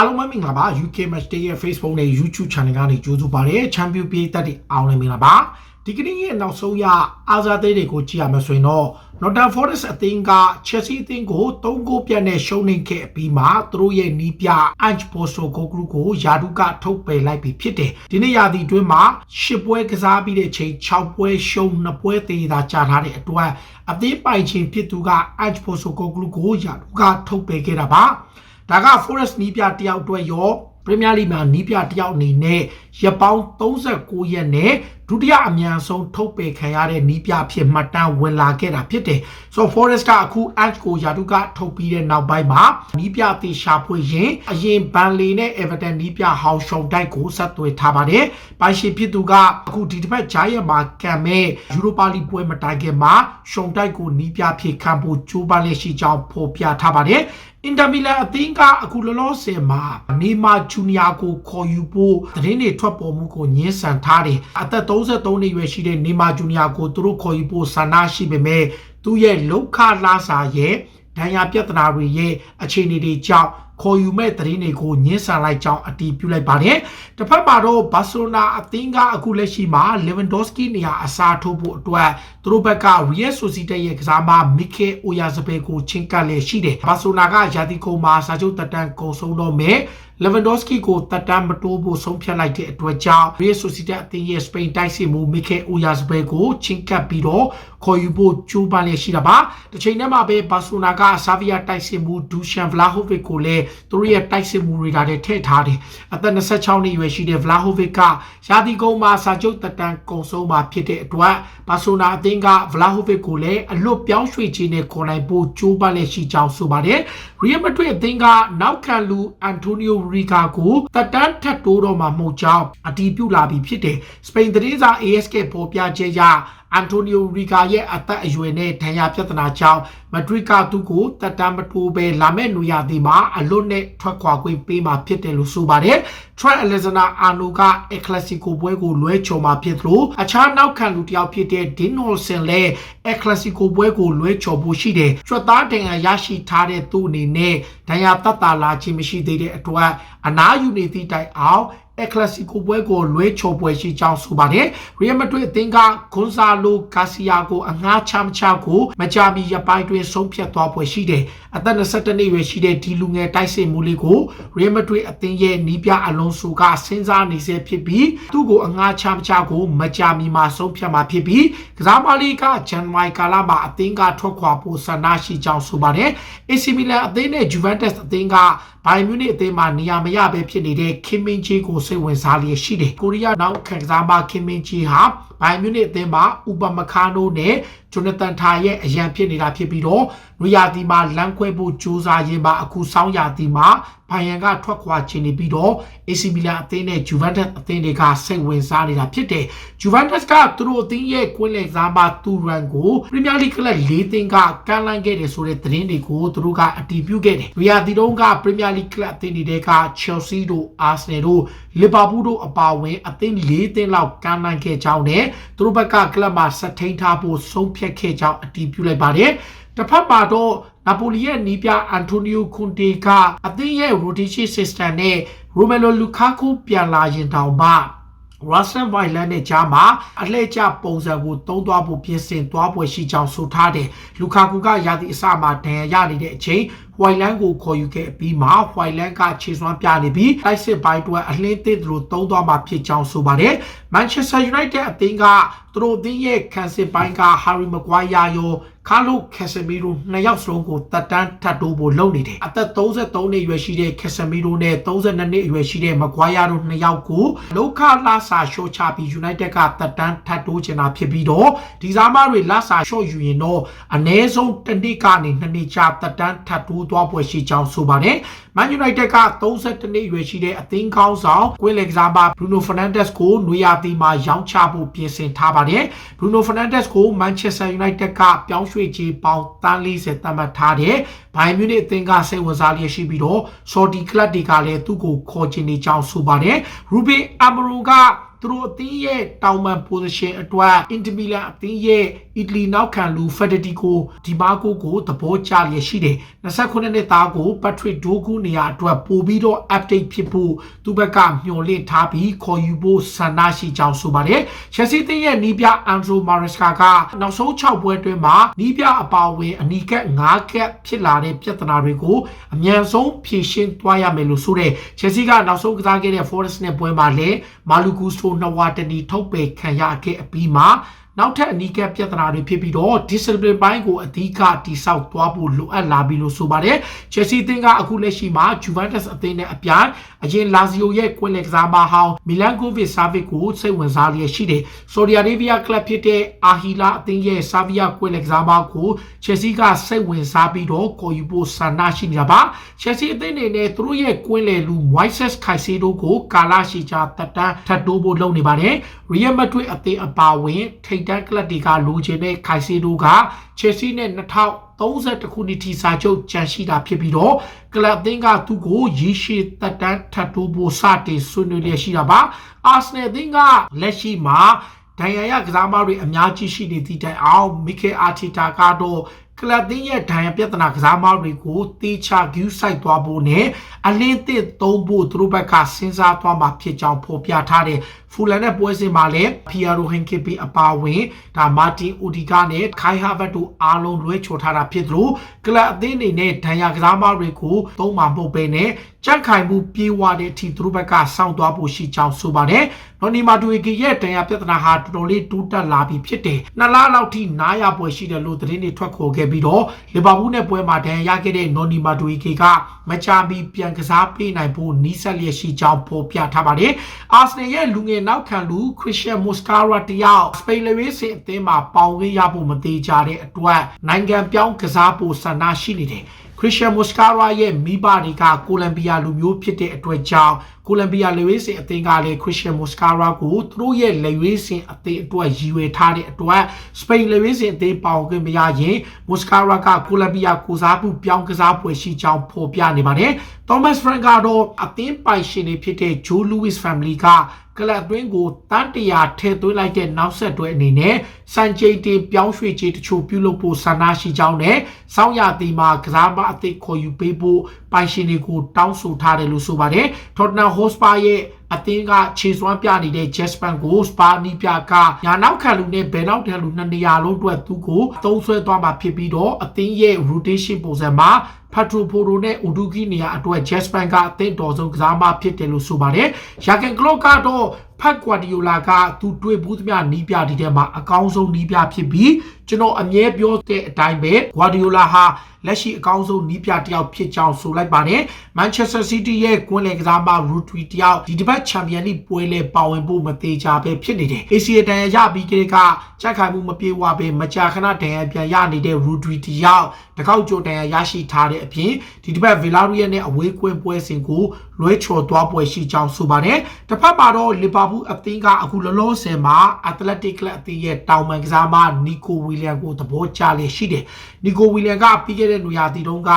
အားလုံးပဲမင်္ဂလာပါ UK Match Day ရဲ့ Facebook နဲ့ YouTube Channel ကနေကြိုးစုပါတယ် Champion ပြည်သက်တွေအားလုံးမင်္ဂလာပါဒီကနေ့ရဲ့နောက်ဆုံးရအားစားသေးတွေကိုကြည့်ရမယ်ဆိုရင်တော့ Nottingham Forest အသင်းက Chelsea အသင်းကို3ဂိုးပြတ်နဲ့ရှုံးနိမ့်ခဲ့ပြီးမှသူတို့ရဲ့နီးပြ Ange Postecoglou ကိုယာဒုကထုတ်ပယ်လိုက်ပြီးဖြစ်တယ်ဒီနေ့ရာသီအတွင်းမှာ10ပွဲကစားပြီးတဲ့ချိန်6ပွဲရှုံး2ပွဲသေးတာကြာထားတဲ့အတွက်အသင်းပိုင်ချိန်ဖြစ်သူက Ange Postecoglou ကိုယာဒုကထုတ်ပယ်ခဲ့တာပါ ဒါက Forest နီးပြတယောက်အတွက်ရောပရီးမီးယားလိမှာနီးပြတယောက်အနေနဲ့ရပောင်း39ရက်နဲ့ဒုတိယအများဆုံးထုတ်ပယ်ခံရတဲ့နီးပြဖြစ်မှတ်တမ်းဝင်လာခဲ့တာဖြစ်တယ်။ So Forest ကအခု Edge ကိုယာတုကထုတ်ပြီးတဲ့နောက်ပိုင်းမှာနီးပြတေရှာဖွေရင်အရင်ဘန်လီနဲ့ Everton နီးပြဟောင်ရှုံတိုက်ကိုဆက်သွယ်ထားပါတယ်။ပိုင်ရှင်ဖြစ်သူကအခုဒီတစ်ပတ်ဂျာယက်မှာကံမဲ့ယူရိုပါလီပွဲမတိုင်ခင်မှာရှုံတိုက်ကိုနီးပြဖြစ်ခံဖို့ကြိုးပမ်းလက်ရှိကြောင်းဖော်ပြထားပါတယ်။ အင်တာမီလန်အသင်းကအခုလောလောဆယ်မှာနေမာဂျူနီယာကိုခေါ်ယူဖို့သတင်းတွေထွက်ပေါ်မှုကိုညှင်းဆန်ထားတယ်။အသက်33နှစ်ရွယ်ရှိတဲ့နေမာဂျူနီယာကိုသူတို့ခေါ်ယူဖို့ဆန္ဒရှိပေမဲ့သူ့ရဲ့လောက်ခလာစာရဲ့ဒဏ်ရာပြဿနာတွေရဲ့အခြေအနေတွေကြောင့် ခေါ်ယူမဲ့သတင်းတွေကိုညှင်းဆန်လိုက်ကြောင်းအတည်ပြုလိုက်ပါတယ်။တစ်ဖက်မှာတော့ဘာစီလိုနာအသင်းကအခုလက်ရှိမှာလေဗန်ဒိုစကီနေရာအစားထိုးဖို့အတွက်သူတို့ဘက်က Real Sociedad ရဲ့ကစားမမီကေအိုယာဇဘဲကိုချင်းကပ်လေရှိတယ်။ဘာစီလိုနာကယာတီကုံမှာစာချုပ်တက်တန်းကုန်ဆုံးတော့မယ်။ Lewandowski ကိုတက်တမ်းမတိုးဖို့ဆုံးဖြတ်လိုက်တဲ့အတွက်ကြောင့် Real Sociedad အသင်းရဲ့စပိန်တိုက်စစ်မှုမီကေအိုယာဇဘဲကိုချင်းကပ်ပြီးတော့ခေါ်ယူဖို့ကြိုးပမ်းလျက်ရှိတာပါ။တစ်ချိန်တည်းမှာပဲဘာစီလိုနာကဆာဗီယာတိုက်စစ်မှုဒူရှန်ဗလာဟိုဗစ်ကိုလည်းသူတို့ရဲ့တိုက်စစ်မှုတွေကတည်းထည့်ထားတယ်။အသက်26နှစ်အရွယ်ရှိတဲ့ဗလာဟိုဗစ်ကရာသီကုန်မှာစာချုပ်တက်တမ်းကုန်ဆုံးမှာဖြစ်တဲ့အတွက်ဘာစီလိုနာအသင်းကဗလာဟိုဗစ်ကိုလည်းအလွတ်ပြောင်းရွှေ့ခြင်းနဲ့ခေါ်နိုင်ဖို့ကြိုးပမ်းလျက်ရှိကြောင်းဆိုပါတယ်။ Real Madrid အသင်းကနောက်ခံလူအန်တိုနီယိုရီကာကိုတက်တန်းထက်တိုးတော့မှာမဟုတ်ကြောင်းအတည်ပြုလာပြီးဖြစ်တယ်။စပိန်သတင်းစာ ASK ပေါ်ပြချက်ရ အန်တိုနီယိုရီကာရဲ့အသက်အရွယ်နဲ့ဒဏ်ရာပြဿနာကြောင့်မဒရစ်ကသူ့ကိုတက်တမ်းမတိုးပဲလာမယ့်နွေရာသီမှာအလွတ်နဲ့ထွက်ခွာခွင့်ပေးမှာဖြစ်တယ်လို့ဆိုပါတယ်။ Trent Alexander-Arnold ကအက်ခလက်စီကိုပွဲကိုလွဲချော်မှာဖြစ်သလိုအခြားနောက်ခံလူတစ်ယောက်ဖြစ်တဲ့ Dean Olsen လည်းအက်ခလက်စီကိုပွဲကိုလွဲချော်ဖို့ရှိတယ်။ကျွတ်သားဒဏ်ရာရရှိထားတဲ့သူ့အနေနဲ့ဒဏ်ရာတတ်တာလာခြင်းမရှိသေးတဲ့အတွက်အနားယူနေသည့်တိုင်အောင် အက်ခလက်စီကိုပွဲကိုလွဲချော်ပွဲရှိကြောင်းဆိုပါတယ်။ရီယယ်မက်ဒရစ်အသင်းကဂွန်ဆာလိုဂါစီယာကိုအငှားချမချကိုမကြမီရပိုင်းတွင်ဆုံးဖြတ်သွားပွဲရှိတယ်။အသက်22နှစ်ရွယ်ရှိတဲ့ဒီလူငယ်တိုက်စစ်မှုလေးကိုရီယယ်မက်ဒရစ်အသင်းရဲ့နီးပြအလုံးစုကစဉ်းစားနေစေဖြစ်ပြီးသူ့ကိုအငှားချမချကိုမကြမီမှာဆုံးဖြတ်မှာဖြစ်ပြီးကစားမလေးကဂျန်မိုင်ကာလာမှာအသင်းကထွက်ခွာဖို့ဆန္ဒရှိကြောင်းဆိုပါတယ်။ AC Milan အသင်းနဲ့ Juventus အသင်းကဘိုင်မြူနစ်အသင်းမှာနေရာမရဘဲဖြစ်နေတဲ့ခင်မင်းကြီးကိုစိတ်ဝင်စားလျက်ရှိတယ်။ကိုရီးယားနောက်ခံကစားမခင်မင်းကြီးဟာ ဘိုင်မြူနစ်အသင်းမှာဥပမခါနိုနဲ့ဂျိုနသန်ထာရဲ့အရန်ဖြစ်နေတာဖြစ်ပြီးတော့နွေရာသီမှာလမ်းခွဲဖို့ကြိုးစားရင်းမှာအခုဆောင်းရာသီမှာဘိုင်ယန်ကထွက်ခွာချင်နေပြီးတော့ AC Milan အသင်းနဲ့ Juventus အသင်းတွေကစိတ်ဝင်စားနေတာဖြစ်တယ်။ Juventus ကသူတို့အသင်းရဲ့ကွင်းလယ်စားမတူရန်ကို Premier League ကလပ်၄သင်းကကမ်းလှမ်းခဲ့တယ်ဆိုတဲ့သတင်းတွေကိုသူတို့ကအတည်ပြုခဲ့တယ်။နွေရာသီတုန်းက Premier League ကလပ်အသင်းတွေက Chelsea တို့ Arsenal တို့ Liverpool တို့အပါအဝင်အသင်း၄သင်းလောက်ကမ်းလှမ်းခဲ့ကြောင်းနဲ့သူတို့ဘက်ကကလပ်မှာဆက်ထိန်ထားဖို့ဆုံးဖြတ်ခဲ့ကြောင်းအတည်ပြုလိုက်ပါတယ်။တစ်ဖက်မှာတော့နာပိုလီရဲ့နီးပြအန်တိုနီယိုကွန်တေကအသင်းရဲ့ rotation system နဲ့ရိုမယ်လိုလူကာကူပြန်လာရင်တောင်မှ Russian Violent နဲ့ကြားမှာအလှည့်ကျပုံစံကိုတုံးသွားဖို့ပြင်ဆင်သွားပွဲရှိကြောင်းဆိုထားတယ်။လူကာကူကရာသီအစမှာဒဏ်ရာရနေတဲ့အချိန် ဝိုင်လန်ကိုခေါ်ယူခဲ့ပြီးမှဝိုင်လန်ကခြေစွမ်းပြနေပြီးတိုက်စစ်ပိုင်းတွဲအလင်းသစ်တို့တုံးသွားမှာဖြစ်ကြောင်းဆိုပါတယ်။ Manchester United အသင်းကသူတို့အသင်းရဲ့ခံစစ်ပိုင်းက Harry Maguire ရောကာလိုကက်ဆမီရိုနှစ်ယောက်စလုံးကိုတက်တန်းထပ်တိုးဖို့လုပ်နေတယ်အသက်33နှစ်အရွယ်ရှိတဲ့ကက်ဆမီရိုနဲ့32နှစ်အရွယ်ရှိတဲ့မကွာယာတို့နှစ်ယောက်ကိုလောက်ခလာစာရှော့ချပြီး United ကတက်တန်းထပ်တိုးချင်တာဖြစ်ပြီးတော့ဒီစားမတွေလာစာရှော့ယူရင်တော့အနည်းဆုံးတစ်နှစ်ကနေနှစ်နှစ်ကြာတက်တန်းထပ်တိုးသွားပွဲရှိကြောင်းဆိုပါတယ်။ Man United က32နှစ်အရွယ်ရှိတဲ့အသင်းကောင်းဆောင်ကွင်းလေကစားမ Bruno Fernandes ကိုနွေရာသီမှာရောင်းချဖို့ပြင်ဆင်ထားပါတယ်။ Bruno Fernandes ကို Manchester United ကပြောင်းရွှေ့ချေပေါင်းတန်း40သတ်မှတ်ထားတဲ့ဘိုင်မြူနစ်အသင်းကစိတ်ဝင်စားလျက်ရှိပြီးတော့ Saudi Club တွေကလည်းသူ့ကိုခေါ်ချင်နေကြောင်းဆိုပါတယ်။ Ruben Amorim က သူတို့အသင်းရဲ့တောင်ပန် position အတွက်အင်တမီလန်အသင်းရဲ့အီတလီနောက်ခံလူဖက်ဒတီကိုဒီမာကိုကိုသဘောကျလျက်ရှိတယ်29နှစ်သားကိုပတ်ထရစ်ဒိုကူနေရာအတွက်ပို့ပြီးတော့ update ဖြစ်ဖို့သူဘက်ကမျှော်လင့်ထားပြီးခေါ်ယူဖို့ဆန္ဒရှိကြောင်းဆိုပါတယ်ချက်စီသင်းရဲ့နီးပြအန်ဒရိုမာရက်စကာကနောက်ဆုံး6ပွဲအတွင်းမှာနီးပြအပါအဝင်အနီးကပ်9ကပ်ဖြစ်လာတဲ့ပြဿနာတွေကိုအမြန်ဆုံးဖြေရှင်းသွားရမယ်လို့ဆိုတဲ့ချက်စီကနောက်ဆုံးကစားခဲ့တဲ့ Forest နဲ့ပွဲမှာလည်းမာလူကူစတိုနဝါတနီထုတ်ပယ်ခံရခဲ့အပြီးမှာ နောက်ထပ်အနီးကပ်ပြဿနာတွေဖြစ်ပြီးတော့ discipline ဘိုင်းကိုအဓိကတိဆောက်သွားဖို့လိုအပ်လာပြီလို့ဆိုပါတယ်။ Chelsea အသင်းကအခုလက်ရှိမှာ Juventus အသင်းနဲ့အပြိုင်အရင် Lazio ရဲ့ကွင်းလက်ကစားမဟောင်း Milankovic Savic ကိုစိတ်ဝင်စားလျက်ရှိတယ်။ Saudi Arabia ကလပ်ဖြစ်တဲ့ Ahila အသင်းရဲ့ Savia ကွင်းလက်ကစားမကို Chelsea ကစိတ်ဝင်စားပြီးတော့ခေါ်ယူဖို့ဆန္ဒရှိနေတာပါ။ Chelsea အသင်းအနေနဲ့သူတို့ရဲ့ကွင်းလယ်လူ Moises Caicedo ကိုကာလာရှိချတက်တန်းထပ်တိုးဖို့လုပ်နေပါတယ်။ Real Madrid အသင်းအပါအဝင်ထိပ်တန်းကလပ်တွေကလိုချင်တဲ့ Caicedo က Chelsea နဲ့2031ခုနှစ်ထိစာချုပ်ကြန့်ရှိတာဖြစ်ပြီးတော့ကလပ်အသင်းကသူ့ကိုရေရှည်တက်တန်းထပ်တိုးဖို့စတင်ဆွေးနွေးလျက်ရှိတာပါ။ Arsenal အသင်းကလက်ရှိမှာဒဏ်ရာရကစားမတွေအများကြီးရှိနေသည့်တိုင်အောင်မီကေအာတီတာကတော့ကလပ်သင်းရဲ့ဒဏ်ရာပြဿနာကစားမတွေကိုတေချာဂူးဆိုင်သွားဖို့နဲ့အလင်းသစ်သုံးဖို့သူတို့ဘက်ကစဉ်းစားသွားမှာဖြစ်ကြောင်းဖော်ပြထားတဲ့ ဖူလန်နဲ့ပွဲစဉ်မှာလည်းဖီယာရိုဟင်ကီပီအပါဝင်ဒါမာတင်အိုဒီဂါနဲ့ခိုင်ဟာဗတ်တို့အားလုံးလွဲချော်ထားတာဖြစ်သလိုကလပ်အသင်းအနေနဲ့ဒဏ်ရာကစားမတွေကိုသုံးမှာမဟုတ်ဘဲနဲ့ကြက်ခိုင်မှုပြေးဝတဲ့အထိသူတို့ဘက်ကစောင့်သွားဖို့ရှိကြောင်းဆိုပါတယ်။နော်နီမာတူဝီကီရဲ့ဒဏ်ရာပြဿနာဟာတော်တော်လေးတိုးတက်လာပြီဖြစ်တယ်။နှစ်လလောက်ထိနားရပွဲရှိတယ်လို့သတင်းတွေထွက်ခေါ်ခဲ့ပြီးတော့လီဗာပူးနဲ့ပွဲမှာဒဏ်ရာရခဲ့တဲ့နော်နီမာတူဝီကီကမချာမီပြန်ကစားပေးနိုင်ဖို့နီးစပ်လျက်ရှိကြောင်းဖော်ပြထားပါတယ်။အာဆနယ်ရဲ့လူငယ်နောက်ခံလူခရစ်ရှန်မုစကာရာတယောက်စပိန်လေဝေးစင်အသင်းမှာပေါင်ခဲ့ရဖို့မသေးကြတဲ့အတွက်နိုင်ငံပြောင်းကစားဖို့ဆန္ဒရှိနေတယ်။ခရစ်ရှန်မုစကာရာရဲ့မိဘတွေကကိုလံဘီယာလူမျိုးဖြစ်တဲ့အတွက်ကြောင့်ကိုလံဘီယာလေဝေးစင်အသင်းကလည်းခရစ်ရှန်မုစကာရာကိုသူတို့ရဲ့လေဝေးစင်အသင်းအတွက်ရည်ရွယ်ထားတဲ့အတွက်စပိန်လေဝေးစင်အသင်းပေါင်ခွင့်မရရင်မုစကာရာကကိုလံဘီယာကိုစားမှုပြောင်းကစားပွဲရှိကြောင်းဖော်ပြနေပါတယ်။ Thomas Frank ကတော့အသင်းပိုင်ရှင်တွေဖြစ်တဲ့ Joe Louis Family က ကလပ်အတွင်းကိုတန်းတရာထဲသွင်းလိုက်တဲ့နောက်ဆက်တွဲအနေနဲ့စံချိန်တင်ပြောင်းရွှေ့ခြင်းတချို့ပြုလုပ်ဖို့ဆန္ဒရှိကြောင်းနဲ့စောင်းရတီမှာကစားမအသစ်ခေါ်ယူပေးဖို့ပိုင်ရှင်တွေကိုတောင်းဆိုထားတယ်လို့ဆိုပါတယ်။ Tottenham Hotspur ရဲ့ အသင်းကခြေစွမ်းပြနေတဲ့ Jasper ကို Spa နီးပြကညာနောက်ခံလူနဲ့ဘယ်နောက်ထန်လူနှစ်နေရာလုံးအတွက်သူ့ကိုသုံးဆွဲသွားမှာဖြစ်ပြီးတော့အသင်းရဲ့ rotation ပုံစံမှာဖတ်ထရိုဖိုရိုနဲ့ဥဒူကီနေရာအတွက် Jasper ကအသင်းတော်ဆုံးကစားမဖြစ်တယ်လို့ဆိုပါတယ်။ရာကန်ကလော့ကတော့ ဖတ်ကွာဒီယိုလာကသူတွေ့ဘူးသမျှနီးပြဒီထဲမှာအကောင်းဆုံးနီးပြဖြစ်ပြီးကျွန်တော်အမြဲပြောတဲ့အတိုင်းပဲဂွာဒီယိုလာဟာလက်ရှိအကောင်းဆုံးနီးပြတစ်ယောက်ဖြစ်ကြောင်းဆိုလိုက်ပါတယ်။ Manchester City ရဲ့ကွင်းလယ်ကစားမ Rodri တယောက်ဒီတစ်ပတ်ချန်ပီယံလိပွဲလဲပါဝင်ဖို့မသေးကြပဲဖြစ်နေတယ်။ ACA တန်ရရပြီးကလေးကကြက်ခိုင်မှုမပြေဝပဲမကြာခဏတန်ရပြန်ရနေတဲ့ Rodri တယောက်တကောက်ကြိုတန်ရရရှိထားတဲ့အပြင်ဒီတစ်ပတ် Villarreal နဲ့အဝေးကွင်းပွဲစဉ်ကိုလွဲချော်သွားပွဲရှိကြောင်းဆိုပါတယ်။တစ်ဖက်မှာတော့ Liverpool အသင်းကအခုလောလောဆယ်မှာ Athletic Club အသင်းရဲ့တောင်ပန်ကစားမ Nico Williams ကိုသဘောကျလေရှိတယ်။နီကိုဝီလန်ကပြီးခဲ့တဲ့နွေရာသီတုန်းက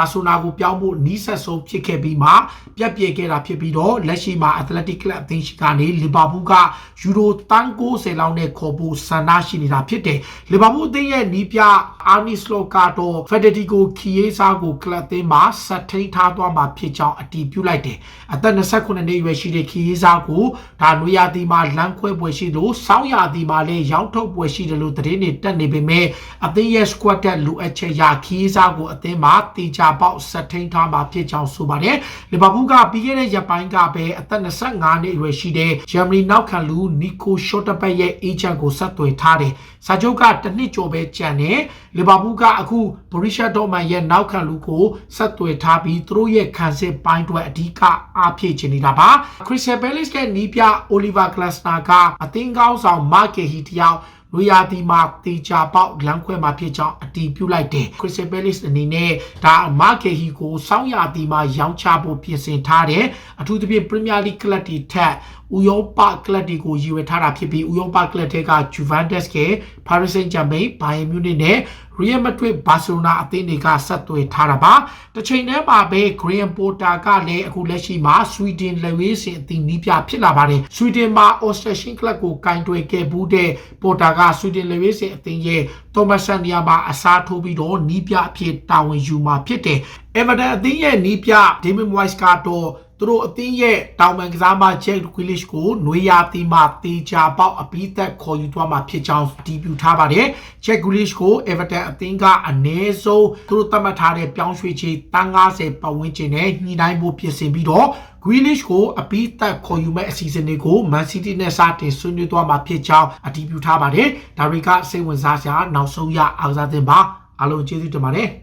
ဘာဆိုနာကိုပြောင်းဖို့နီးစပ်ဆုံးဖြစ်ခဲ့ပြီးမှပြက်ပြဲခဲ့တာဖြစ်ပြီးတော့လက်ရှိမှာအက်တလက်တစ်ကလပ်အသင်းရှိကနေလီဗာပူးကယူရိုတန်90လောက်နဲ့ခေါ်ဖို့ဆန္ဒရှိနေတာဖြစ်တယ်လီဗာပူးအသင်းရဲ့နီးပြအာနီစလိုကာတိုဖက်ဒတီကိုခီယေးစာကိုကလပ်အသင်းမှာဆက်ထိန်ထားသွားမှာဖြစ်ကြောင်းအတည်ပြုလိုက်တယ်အသက်29နှစ်အရွယ်ရှိတဲ့ခီယေးစာကိုဒါနွေရာသီမှာလမ်းခွဲပွဲရှိလို့စောင်းရာသီမှာလည်းရောင်းထုတ်ပွဲရှိတယ်လို့သတင်းတွေတက်နေပေမဲ့အသင်းရဲ့ squad တက်လိုအပ်ချက်ရခီယေးစာကိုအသင်းမှာတေချာပေါက်ဆက်ထိန်ထားမှာဖြစ်ကြောင်းဆိုပါတယ်လီဗာပူးကပြီးခဲ့တဲ့ရက်ပိုင်းကပဲအသက်25နှစ်အရွယ်ရှိတဲ့ဂျာမနီနောက်ခံလူနီကိုရှော့တပတ်ရဲ့အေဂျင့်ကိုဆက်သွယ်ထားတယ်စာချုပ်ကတစ်နှစ်ကျော်ပဲကျန်တယ်လီဗာပူးကအခုဘရီရှာဒေါ်မန်ရဲ့နောက်ခံလူကိုဆက်သွယ်ထားပြီးသူတို့ရဲ့ခံစစ်ပိုင်းတွေအဓိကအားဖြည့်ချင်နေတာပါခရစ်စတယ်ဘဲလစ်ရဲ့နီးပြအိုလီဗာကလပ်နာကအသင်းကောင်းဆောင်မာကေဟီတယောက် နွေရာသီမှာတေချာပေါက်လမ်းခွဲမှာဖြစ်ကြောင်းအတည်ပြုလိုက်တယ်ခရစ်စတယ်ဘဲလစ်အနေနဲ့ဒါမာကေဟီကိုစောင်းရာသီမှာရောင်းချဖို့ပြင်ဆင်ထားတယ်အထူးသဖြင့်ပရီးမီယာလိကလပ်တီထက် ဥရောပကလပ်တွေကိုရည်ရွယ်ထားတာဖြစ်ပြီးဥရောပကလပ်တွေက Juventus က Paris Saint-Germain, Bayern Munich နဲ့ Real Madrid, Barcelona အသင်းတွေကဆက်သွယ်ထားတာပါတစ်ချိန်တည်းမှာပဲ Graham Potter ကလည်းအခုလက်ရှိမှာ Sweden လက်ဝဲစင်အသင်းနီးပြဖြစ်လာပါတယ် Sweden မှာ Ostersund Club ကိုကင်တွယ်ခဲ့ဘူးတဲ့ Potter က Sweden လက်ဝဲစင်အသင်းရဲ့ Thomas Sania မှာအစားထိုးပြီးတော့နီးပြအဖြစ်တာဝန်ယူမှာဖြစ်တယ် Everton အသင်းရဲ့နီးပြ David Moyes ကတော့ သူတို့အသင်းရဲ့တောင်ပန်ကစားမ Jack Grealish ကိုနွေရာသီမှာတေချာပေါက်အပိသက်ခေါ်ယူသွားမှာဖြစ်ကြောင်းတည်ပြုထားပါတယ်။ Jack Grealish ကို Everton အသင်းကအနည်းဆုံးသူတို့သတ်မှတ်ထားတဲ့ပြောင်းရွှေ့ချေတန်း90ပတ်ဝန်းကျင်နဲ့ညှိနှိုင်းဖို့ပြင်ဆင်ပြီးတော့ Grealish ကိုအပိသက်ခေါ်ယူမဲ့အစီအစဉ်တွေကို Man City နဲ့စတင်ဆွေးနွေးသွားမှာဖြစ်ကြောင်းအတည်ပြုထားပါတယ်။ဒါတွေကစိတ်ဝင်စားစရာနောက်ဆုံးရအားကစားသင်းပါအားလုံးကျေးဇူးတင်ပါတယ်။